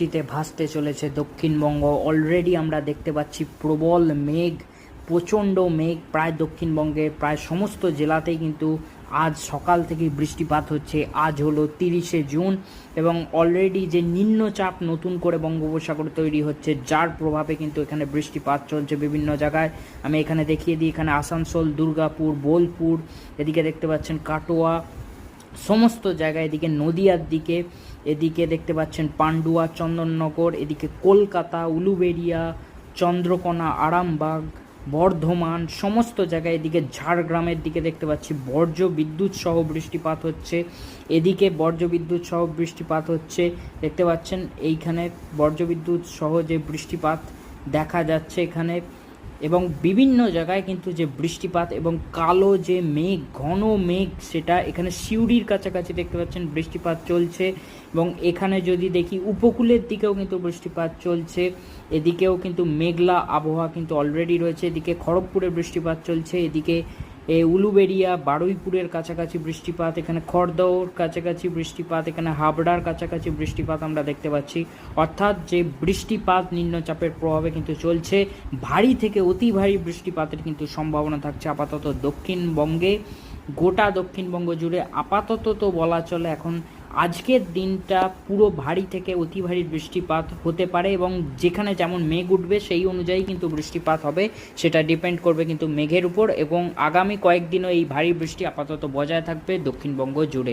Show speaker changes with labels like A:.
A: বৃষ্টিতে ভাসতে চলেছে দক্ষিণবঙ্গ। অলরেডি আমরা দেখতে পাচ্ছি প্রবল মেঘ, প্রচণ্ড মেঘ। প্রায় দক্ষিণবঙ্গে, প্রায় সমস্ত জেলাতেই কিন্তু আজ সকাল থেকে বৃষ্টিপাত হচ্ছে। আজ হলো তিরিশে জুন এবং অলরেডি যে নিম্নচাপ নতুন করে বঙ্গোপসাগরে তৈরি হচ্ছে, যার প্রভাবে কিন্তু এখানে বৃষ্টিপাত চলছে বিভিন্ন জায়গায়। আমি এখানে দেখিয়ে দিই, এখানে আসানসোল, দুর্গাপুর, বোলপুর, এদিকে দেখতে পাচ্ছেন কাটোয়া সমস্ত জায়গায়, এদিকে নদিয়ার দিকে, এদিকে দেখতে পাচ্ছেন পান্ডুয়া, চন্দননগর, এদিকে কলকাতা উলুবেড়িয়া চন্দ্রকোনা, আরামবাগ, বর্ধমান, সমস্ত জায়গায়, এদিকে ঝাড়গ্রামের দিকে দেখতে পাচ্ছি বর্জ্য বিদ্যুৎ সহ বৃষ্টিপাত হচ্ছে। এদিকে বর্জ্য বিদ্যুৎ সহ বৃষ্টিপাত হচ্ছে। দেখতে পাচ্ছেন এইখানে বর্জ্য বিদ্যুৎ সহ যে বৃষ্টিপাত দেখা যাচ্ছে এখানে। এবং বিভিন্ন জায়গায় কিন্তু যে বৃষ্টিপাত এবং কালো যে মেঘ, ঘন মেঘ, সেটা এখানে সিউড়ির কাছাকাছি দেখতে পাচ্ছেন বৃষ্টিপাত চলছে এবং এখানে যদি দেখি উপকূলের দিকেও কিন্তু বৃষ্টিপাত চলছে। এদিকেও কিন্তু মেঘলা আবহাওয়া কিন্তু অলরেডি রয়েছে। এদিকে খড়গপুরে বৃষ্টিপাত চলছে। এদিকে এ উলুবেড়িয়া, বারুইপুরের কাছাকাছি বৃষ্টিপাত, এখানে খড়দৌর কাছাকাছি বৃষ্টিপাত, এখানে হাবড়ার কাছাকাছি বৃষ্টিপাত আমরা দেখতে পাচ্ছি। অর্থাৎ যে বৃষ্টিপাত নিম্নচাপের প্রভাবে কিন্তু চলছে, ভারী থেকে অতি ভারী বৃষ্টিপাতের কিন্তু সম্ভাবনা থাকছে আপাতত দক্ষিণবঙ্গে। গোটা দক্ষিণবঙ্গ জুড়ে আপাতত তো বলা চলে, এখন আজকের দিনটা পুরো ভারী থেকে অতি ভারী বৃষ্টিপাত হতে পারে এবং যেখানে যেমন মেঘ উঠবে, সেই অনুযায়ী কিন্তু বৃষ্টিপাত হবে। সেটা ডিপেন্ড করবে কিন্তু মেঘের উপর এবং আগামী কয়েকদিনও এই ভারী বৃষ্টি আপাতত বজায় থাকবে দক্ষিণবঙ্গ জুড়ে।